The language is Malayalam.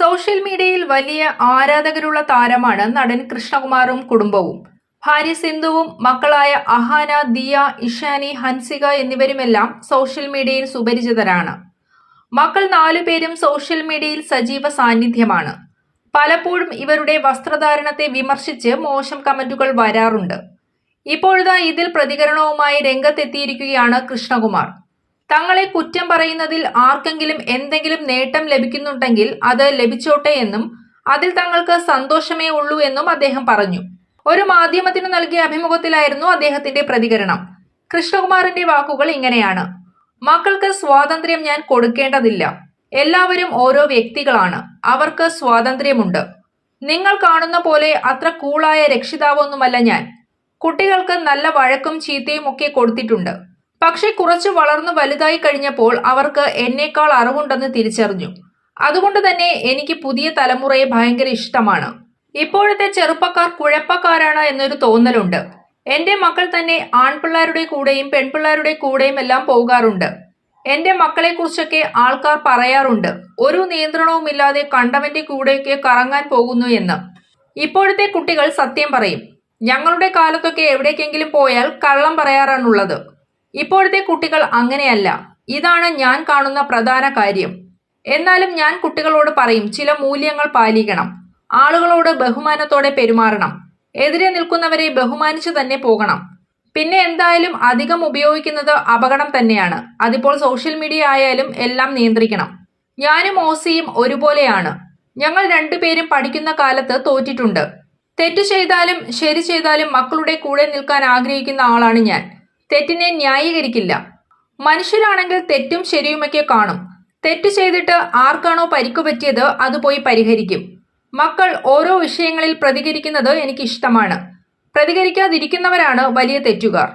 സോഷ്യൽ മീഡിയയിൽ വലിയ ആരാധകരുള്ള താരമാണ് നടൻ കൃഷ്ണകുമാറും കുടുംബവും. ഭാര്യ സിന്ധുവും മക്കളായ അഹാന ദിയ ഇഷാനി ഹൻസിക എന്നിവരുമെല്ലാം സോഷ്യൽ മീഡിയയിൽ സുപരിചിതരാണ്. മക്കൾ നാലുപേരും സോഷ്യൽ മീഡിയയിൽ സജീവ സാന്നിധ്യമാണ്. പലപ്പോഴും ഇവരുടെ വസ്ത്രധാരണത്തെ വിമർശിച്ച് മോശം കമന്റുകൾ വരാറുണ്ട്. ഇപ്പോഴത്തെ ഇതിൽ പ്രതികരണവുമായി രംഗത്തെത്തിയിരിക്കുകയാണ് കൃഷ്ണകുമാർ. തങ്ങളെ കുറ്റം പറയുന്നതിൽ ആർക്കെങ്കിലും എന്തെങ്കിലും നേട്ടം ലഭിക്കുന്നുണ്ടെങ്കിൽ അത് ലഭിച്ചോട്ടെ എന്നും അതിൽ തങ്ങൾക്ക് സന്തോഷമേ ഉള്ളൂ എന്നും അദ്ദേഹം പറഞ്ഞു. ഒരു മാധ്യമത്തിന് നൽകിയ അഭിമുഖത്തിലായിരുന്നു അദ്ദേഹത്തിന്റെ പ്രതികരണം. കൃഷ്ണകുമാറിന്റെ വാക്കുകൾ ഇങ്ങനെയാണ്. മക്കൾക്ക് സ്വാതന്ത്ര്യം ഞാൻ കൊടുക്കേണ്ടതില്ല. എല്ലാവരും ഓരോ വ്യക്തികളാണ്. അവർക്ക് സ്വാതന്ത്ര്യമുണ്ട്. നിങ്ങൾ കാണുന്ന പോലെ അത്ര കൂളായ രക്ഷിതാവൊന്നുമല്ല ഞാൻ. കുട്ടികൾക്ക് നല്ല വഴക്കും ചീത്തയും ഒക്കെ കൊടുത്തിട്ടുണ്ട്. പക്ഷെ കുറച്ച് വളർന്നു വലുതായി കഴിഞ്ഞപ്പോൾ അവർക്ക് എന്നേക്കാൾ അറിവുണ്ടെന്ന് തിരിച്ചറിഞ്ഞു. അതുകൊണ്ട് തന്നെ എനിക്ക് പുതിയ തലമുറയെ ഭയങ്കര ഇഷ്ടമാണ്. ഇപ്പോഴത്തെ ചെറുപ്പക്കാർ കുഴപ്പക്കാരാണ് എന്നൊരു തോന്നലുണ്ട്. എന്റെ മക്കൾ തന്നെ ആൺപിള്ളേരുടെ കൂടെയും പെൺപിള്ളേരുടെ കൂടെയും എല്ലാം പോകാറുണ്ട്. എന്റെ മക്കളെ കുറിച്ചൊക്കെ ആൾക്കാർ പറയാറുണ്ട്. ഒരു നിയന്ത്രണവുമില്ലാതെ കണ്ടവന്റെ കൂടെയൊക്കെ കറങ്ങാൻ പോകുന്നു എന്ന്. ഇപ്പോഴത്തെ കുട്ടികൾ സത്യം പറയും. ഞങ്ങളുടെ കാലത്തൊക്കെ എവിടേക്കെങ്കിലും പോയാൽ കള്ളം പറയാറാണുള്ളത്. ഇപ്പോഴത്തെ കുട്ടികൾ അങ്ങനെയല്ല. ഇതാണ് ഞാൻ കാണുന്ന പ്രധാന കാര്യം. എന്നാലും ഞാൻ കുട്ടികളോട് പറയും ചില മൂല്യങ്ങൾ പാലിക്കണം. ആളുകളോട് ബഹുമാനത്തോടെ പെരുമാറണം. എതിരെ നിൽക്കുന്നവരെ ബഹുമാനിച്ചു തന്നെ പോകണം. പിന്നെ എന്തായാലും അധികം ഉപയോഗിക്കുന്നത് അപകടം തന്നെയാണ്. അതിപ്പോൾ സോഷ്യൽ മീഡിയ ആയാലും എല്ലാം നിയന്ത്രിക്കണം. ഞാനും ഓസിയും ഒരുപോലെയാണ്. ഞങ്ങൾ രണ്ടുപേരും പഠിക്കുന്ന കാലത്ത് തോറ്റിട്ടുണ്ട്. തെറ്റ് ചെയ്താലും ശരി ചെയ്താലും മക്കളുടെ കൂടെ നിൽക്കാൻ ആഗ്രഹിക്കുന്ന ആളാണ് ഞാൻ. തെറ്റിനെ ന്യായീകരിക്കില്ല. മനുഷ്യരാണെങ്കിൽ തെറ്റും ശരിയുമൊക്കെ കാണും. തെറ്റ് ചെയ്തിട്ട് ആർക്കാണോ പരിക്കു പറ്റിയത് അത് പോയി പരിഹരിക്കും. മക്കൾ ഓരോ വിഷയങ്ങളിൽ പ്രതികരിക്കുന്നത് എനിക്ക് ഇഷ്ടമാണ് പ്രതികരിക്കാതിരിക്കുന്നവരാണ് വലിയ തെറ്റുകാർ.